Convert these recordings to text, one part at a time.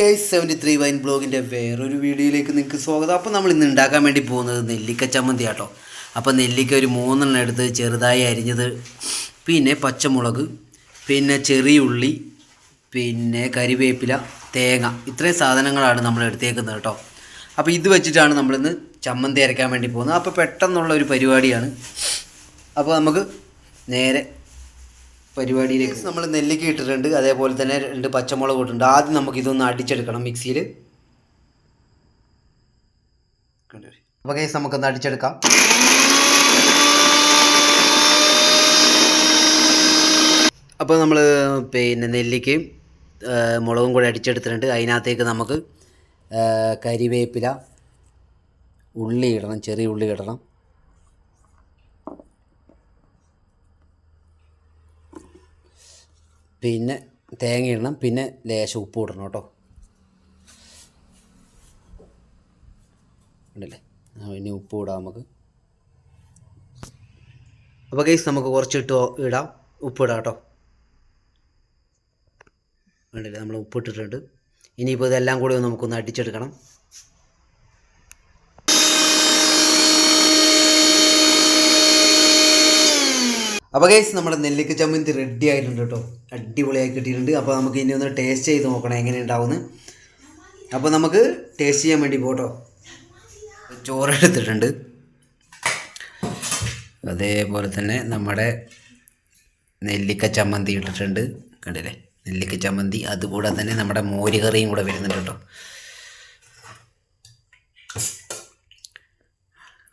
K seventy three wine ബ്ലോഗിന്റെ വേറൊരു വീഡിയോയിലേക്ക് നിങ്ങൾക്ക് സ്വാഗതം. അപ്പോൾ നമ്മൾ ഇന്ന് ഉണ്ടാക്കാൻ വേണ്ടി പോകുന്നത് നെല്ലിക്ക ചമ്മന്തി ആട്ടോ. അപ്പോൾ നെല്ലിക്ക ഒരു മൂന്നെണ്ണം എടുത്ത് ചെറുതായി അരിഞ്ഞത് പിന്നെ പച്ചമുളക് പിന്നെ ചെറിയ ഉള്ളി പിന്നെ കരിവേപ്പില തേങ്ങ. ഇത്രയും സാധനങ്ങളാണ് നമ്മൾ എടുത്തേക്കുന്നത് കേട്ടോ. അപ്പോൾ ഇത് വെച്ചിട്ടാണ് നമ്മളിന്ന് ചമ്മന്തി അരയ്ക്കാൻ വേണ്ടി പോകുന്നത്. അപ്പോൾ പെട്ടെന്നുള്ള ഒരു പരിപാടിയാണ്. അപ്പോൾ നമുക്ക് നേരെ പരിപാടിയിലേക്ക് നമ്മൾ നെല്ലിക്ക ഇട്ടിട്ടുണ്ട്. അതേപോലെ തന്നെ രണ്ട് പച്ചമുളക് ഇട്ടിട്ടുണ്ട്. ആദ്യം നമുക്ക് ഇതൊന്ന് അടിച്ചെടുക്കണം മിക്സിയിൽ അപ്പോൾ കേസ് നമുക്കൊന്ന് അടിച്ചെടുക്കാം. അപ്പോൾ നമ്മൾ പിന്നെ നെല്ലിക്കയും മുളകും കൂടെ അടിച്ചെടുത്തിട്ടുണ്ട്. അതിനകത്തേക്ക് നമുക്ക് കരിവേപ്പില ഉള്ളി ഇടണം ചെറിയ ഉള്ളി ഇടണം. പിന്നെ തേങ്ങ ഇടണം പിന്നെ ലേശം ഉപ്പ് ഇടണം കേട്ടോ. ഉണ്ടല്ലേ ഇനി ഉപ്പ് ഇടാം നമുക്ക്. അപ്പോൾ കേസ് നമുക്ക് കുറച്ച് ഇട്ട് ഇടാം. ഉപ്പ് ഇടാം കേട്ടോ. ഉണ്ടല്ലേ നമ്മൾ ഉപ്പ് ഇട്ടിട്ടുണ്ട്. ഇനിയിപ്പോൾ ഇതെല്ലാം കൂടി നമുക്കൊന്ന് അടിച്ചെടുക്കണം. അപ്പോൾ ഗൈസ് നമ്മുടെ നെല്ലിക്ക ചമ്മന്തി റെഡി ആയിട്ടുണ്ട് കേട്ടോ. അടിപൊളിയായി കിട്ടിയിട്ടുണ്ട്. അപ്പോൾ നമുക്ക് ഇനി ഒന്ന് ടേസ്റ്റ് ചെയ്ത് നോക്കണം എങ്ങനെ ഉണ്ടാവുമെന്ന് അപ്പോൾ നമുക്ക് ടേസ്റ്റ് ചെയ്യാൻ വേണ്ടി പോട്ടോ. ചോറ് എടുത്തിട്ടുണ്ട് അതേപോലെ തന്നെ നമ്മുടെ നെല്ലിക്ക ചമ്മന്തി ഇട്ടിട്ടുണ്ട്. കണ്ടില്ലേ? നെല്ലിക്ക ചമ്മന്തി അതുകൂടെ തന്നെ നമ്മുടെ മോരുകറിയും കൂടെ വരുന്നുണ്ട് കേട്ടോ.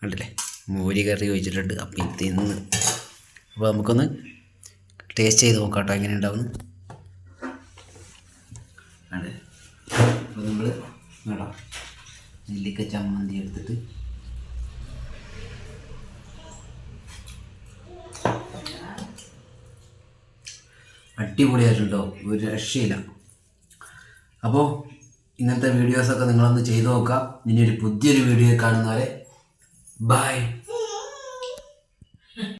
കണ്ടില്ലേ? മോരുകറി ഒഴിച്ചിട്ടുണ്ട്. അപ്പം ഇത് തിന്ന് അപ്പോൾ നമുക്കൊന്ന് ടേസ്റ്റ് ചെയ്ത് നോക്കാം കേട്ടോ എങ്ങനെ ഉണ്ടാവും നമ്മൾ വേണം നെല്ലിക്ക ചമ്മന്തി എടുത്തിട്ട്. അടിപൊളിയായിട്ടുണ്ടോ ഒരു രക്ഷയില്ല. അപ്പോൾ ഇങ്ങനത്തെ വീഡിയോസൊക്കെ നിങ്ങളൊന്ന് ചെയ്തു നോക്കുക. ഇനി ഒരു പുതിയൊരു വീഡിയോ കാണുന്നവരെ ബൈ